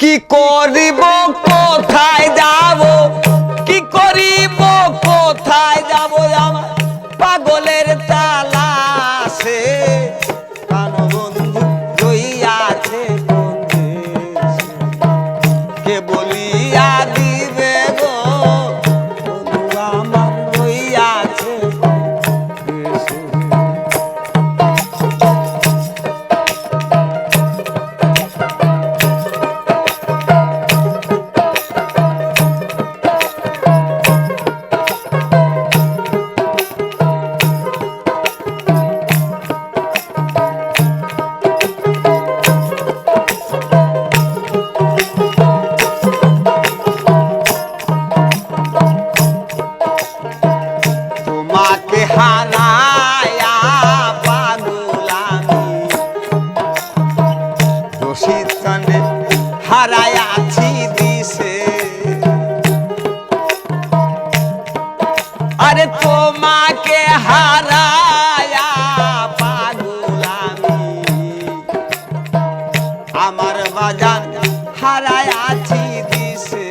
কি করিব, কোথায় যাব? কি করিব, কোথায় যাব? আমার পাগলের তালাশে বন্ধু আছে কে বলি আরে তোমাকে হারায়া পাগুলামি। আমার বাজান হারায়াছি দিছে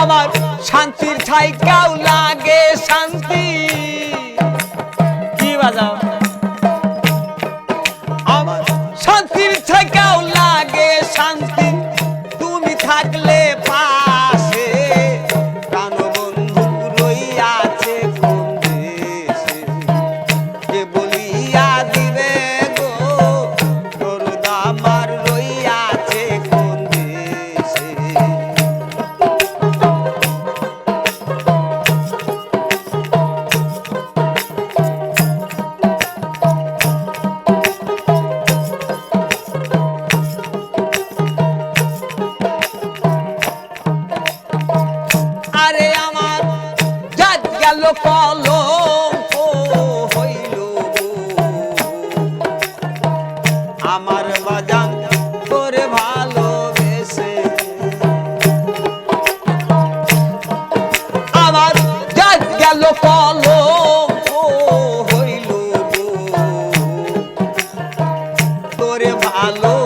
আমার শান্তির ছাই কাউ লাগে শান্তি। কি বাজাও? শান্তির ছাই কাউ লাগে শান্তি। তুমি থাকলে পা Hello.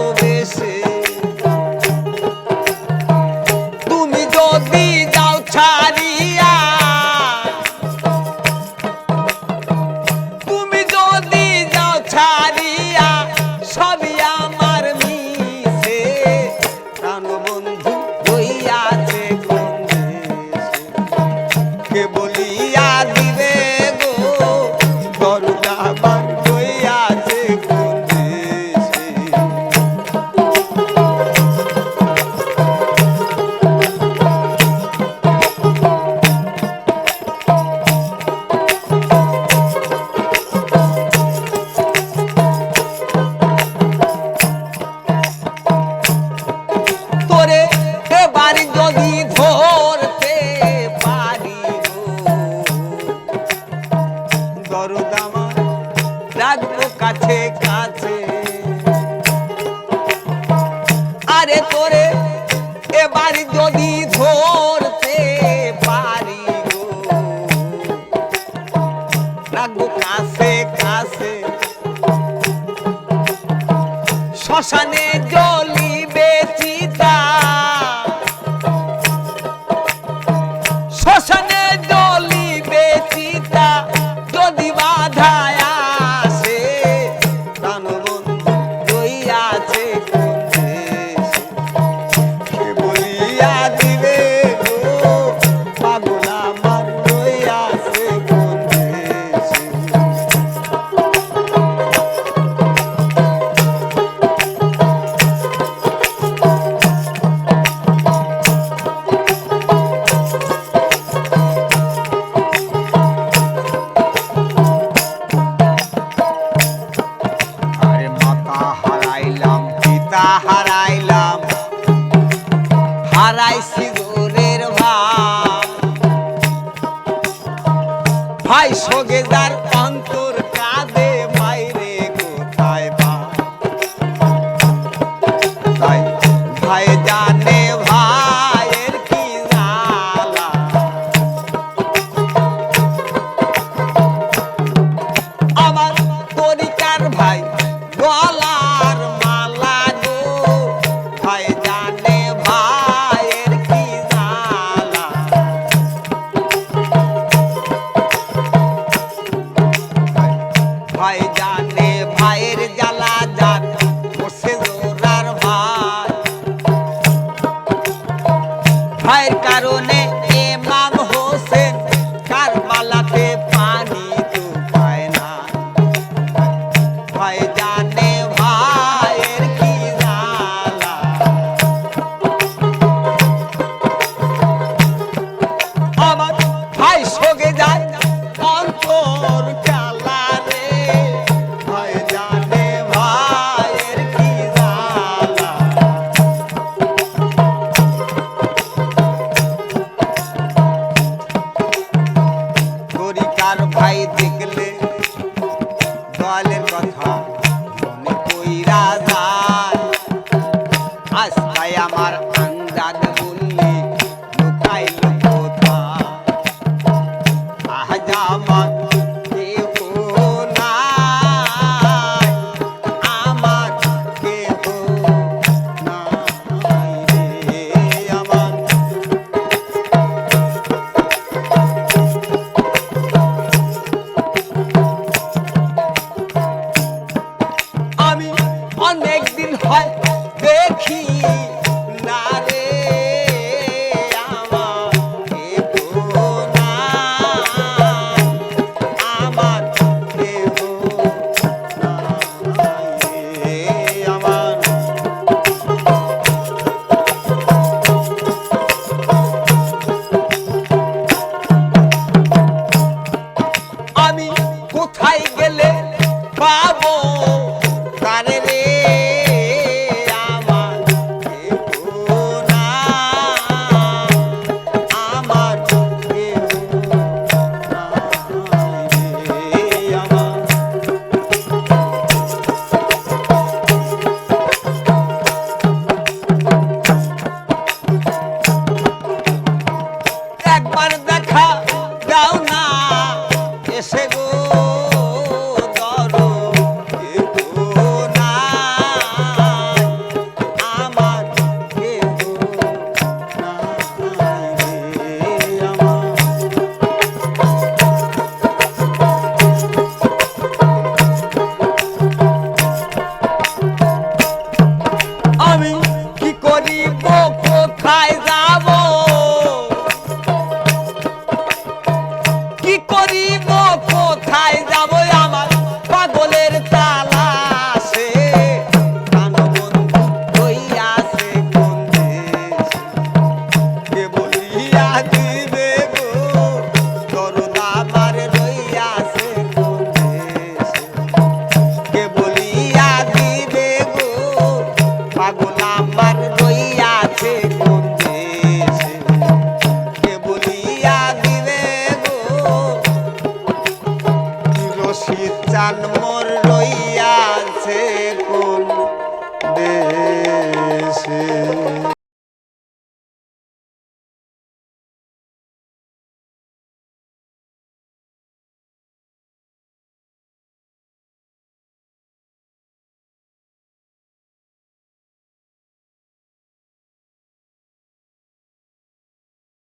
আরে তোরে এবার যদি ধরতে পারি কাছে কাছে। শ্মশানে City. কোথায় গেলে পাবো?